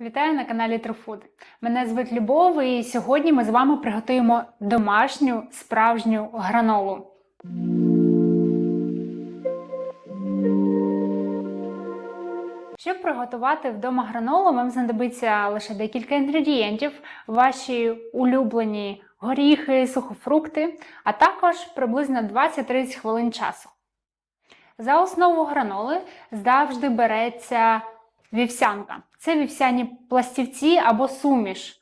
Вітаю на каналі Труфуд. Мене звуть Любов, і сьогодні ми з вами приготуємо домашню справжню гранолу. Щоб приготувати вдома гранолу, вам знадобиться лише декілька інгредієнтів, ваші улюблені горіхи, сухофрукти, а також приблизно 20-30 хвилин часу. За основу граноли завжди береться вівсянка. Це вівсяні пластівці або суміш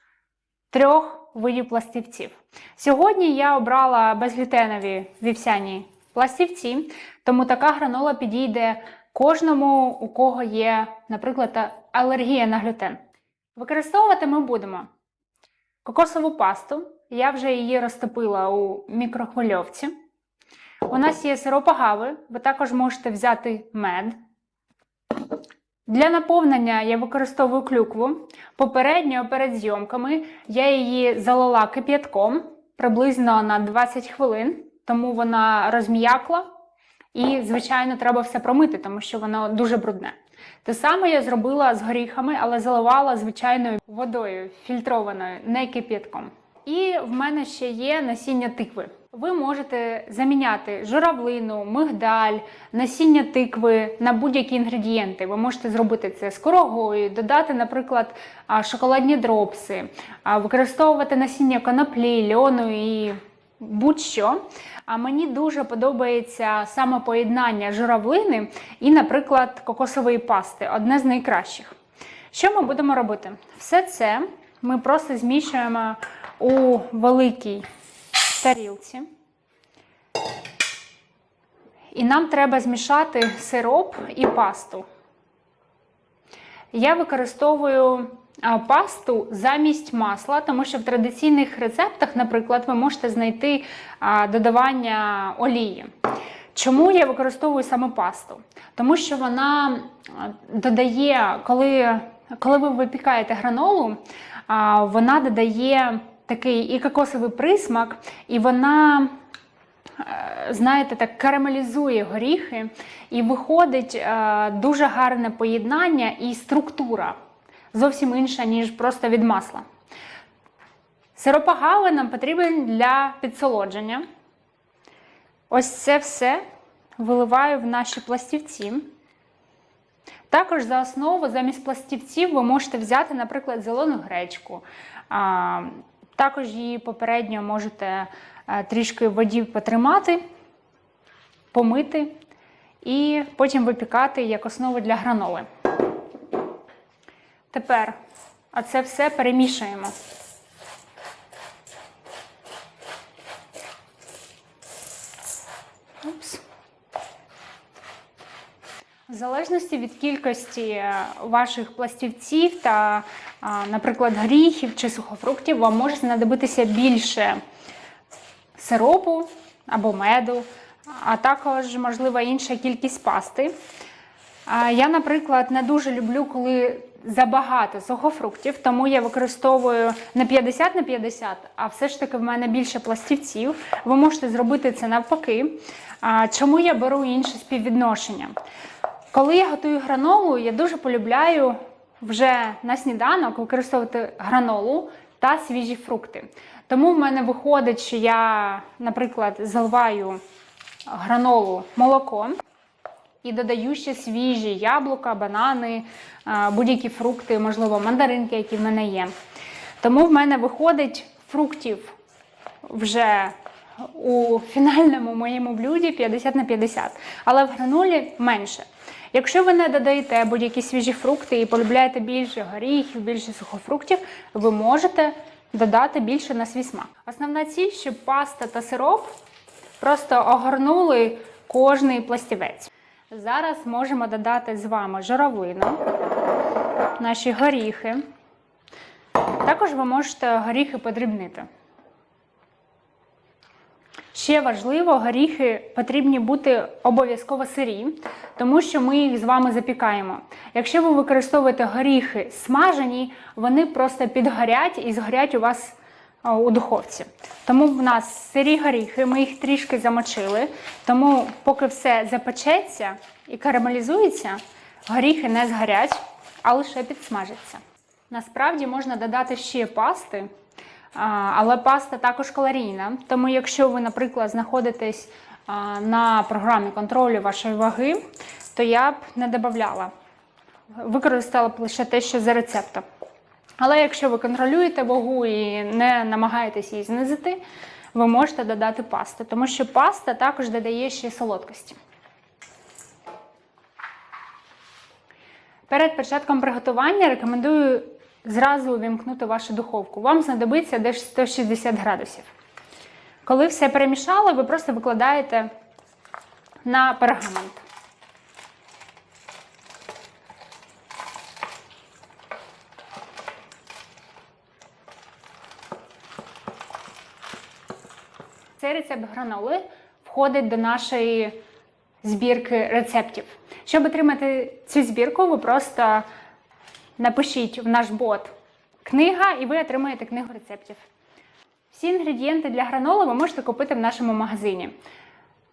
трьох видів пластівців. Сьогодні я обрала безглютенові вівсяні пластівці, тому така гранола підійде кожному, у кого є, наприклад, алергія на глютен. Використовувати ми будемо кокосову пасту. Я вже її розтопила у мікрохвильовці. У нас є сироп агави, ви також можете взяти мед. Для наповнення я використовую клюкву. Попередньо перед зйомками я її залила кип'ятком приблизно на 20 хвилин, тому вона розм'якла. І, звичайно, треба все промити, тому що воно дуже брудне. Те саме я зробила з горіхами, але заливала звичайною водою фільтрованою, не кип'ятком. І в мене ще є насіння тикви. Ви можете заміняти журавлину, мигдаль, насіння тикви на будь-які інгредієнти. Ви можете зробити це з корогою, додати, наприклад, шоколадні дропси, використовувати насіння коноплі, льону і будь-що. А мені дуже подобається саме поєднання журавлини і, наприклад, кокосової пасти одне з найкращих. Що ми будемо робити? Все це ми просто змішуємо у великій тарілці. І нам треба змішати сироп і пасту. Я використовую пасту замість масла, тому що в традиційних рецептах, наприклад, ви можете знайти додавання олії. Чому я використовую саме пасту? Тому що вона додає, коли, коли ви випікаєте гранолу, вона додає такий і кокосовий присмак, і вона е, знаєте, так карамелізує горіхи, і виходить е, дуже гарне поєднання і структура зовсім інша, ніж просто від масла. Сироп агави нам потрібен для підсолодження. Ось це все виливаю в наші пластівці. Також за основу замість пластівців ви можете взяти, наприклад, зелену гречку. Також її попередньо можете е, трішки в воді потримати, помити і потім випікати як основу для граноли. Тепер це все перемішуємо. В залежності від кількості е, ваших пластівців та, наприклад, горіхів чи сухофруктів, вам може знадобитися більше сиропу або меду, а також, можливо, інша кількість пасти. Я, наприклад, не дуже люблю, коли забагато сухофруктів, тому я використовую не 50 на 50, а все ж таки в мене більше пластівців. Ви можете зробити це навпаки. Чому я беру інше співвідношення? Коли я готую гранолу, я дуже полюбляю вже на сніданок використовувати гранолу та свіжі фрукти. Тому в мене виходить, що я, наприклад, заливаю гранолу молоком і додаю ще свіжі яблука, банани, будь-які фрукти, можливо, мандаринки, які в мене є. Тому в мене виходить фруктів вже у фінальному моєму блюді 50 на 50, але в гранулі менше. Якщо ви не додаєте будь-які свіжі фрукти і полюбляєте більше горіхів, більше сухофруктів, ви можете додати більше на свій смак. Основна ціль, щоб паста та сироп просто огорнули кожний пластівець. Зараз можемо додати з вами журавлину, наші горіхи. Також ви можете горіхи подрібнити. Ще важливо, горіхи потрібні бути обов'язково сирі, тому що ми їх з вами запікаємо. Якщо ви використовуєте горіхи смажені, вони просто підгорять і згорять у вас у духовці. Тому в нас сирі горіхи, ми їх трішки замочили. Тому, поки все запечеться і карамелізується, горіхи не згорять, а лише підсмажаться. Насправді можна додати ще пасти, але паста також калорійна. Тому, якщо ви, наприклад, знаходитесь на програмі контролю вашої ваги, то я б не додавала. Використала б лише те, що за рецептом. Але якщо ви контролюєте вагу і не намагаєтесь її знизити, ви можете додати пасту, тому що паста також додає ще солодкості. Перед початком приготування рекомендую зразу увімкнути вашу духовку. Вам знадобиться десь 160 градусів. Коли все перемішали, ви просто викладаєте на пергамент. Цей рецепт граноли входить до нашої збірки рецептів. Щоб отримати цю збірку, ви просто напишіть в наш бот книга, і ви отримаєте книгу рецептів. Всі інгредієнти для граноли ви можете купити в нашому магазині.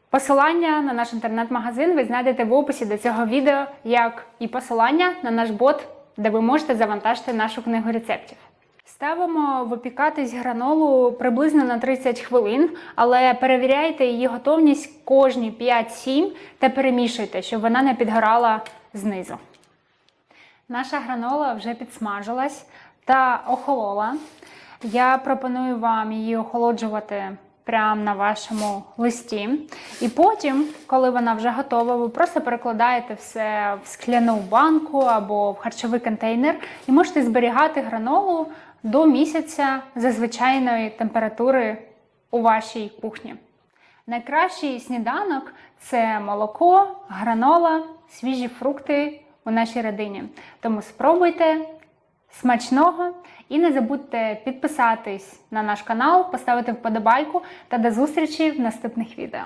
Посилання на наш інтернет-магазин ви знайдете в описі до цього відео, як і посилання на наш бот, де ви можете завантажити нашу книгу рецептів. Ставимо випікатись гранолу приблизно на 30 хвилин, але перевіряйте її готовність кожні 5-7 та перемішуйте, щоб вона не підгорала знизу. Наша гранола вже підсмажилась та охолола. Я пропоную вам її охолоджувати прямо на вашому листі. І потім, коли вона вже готова, ви просто перекладаєте все в скляну банку або в харчовий контейнер і можете зберігати гранолу до місяця за звичайної температури у вашій кухні. Найкращий сніданок це молоко, гранола, свіжі фрукти у нашій родині. Тому спробуйте смачного і не забудьте підписатись на наш канал, поставити вподобайку та до зустрічі в наступних відео.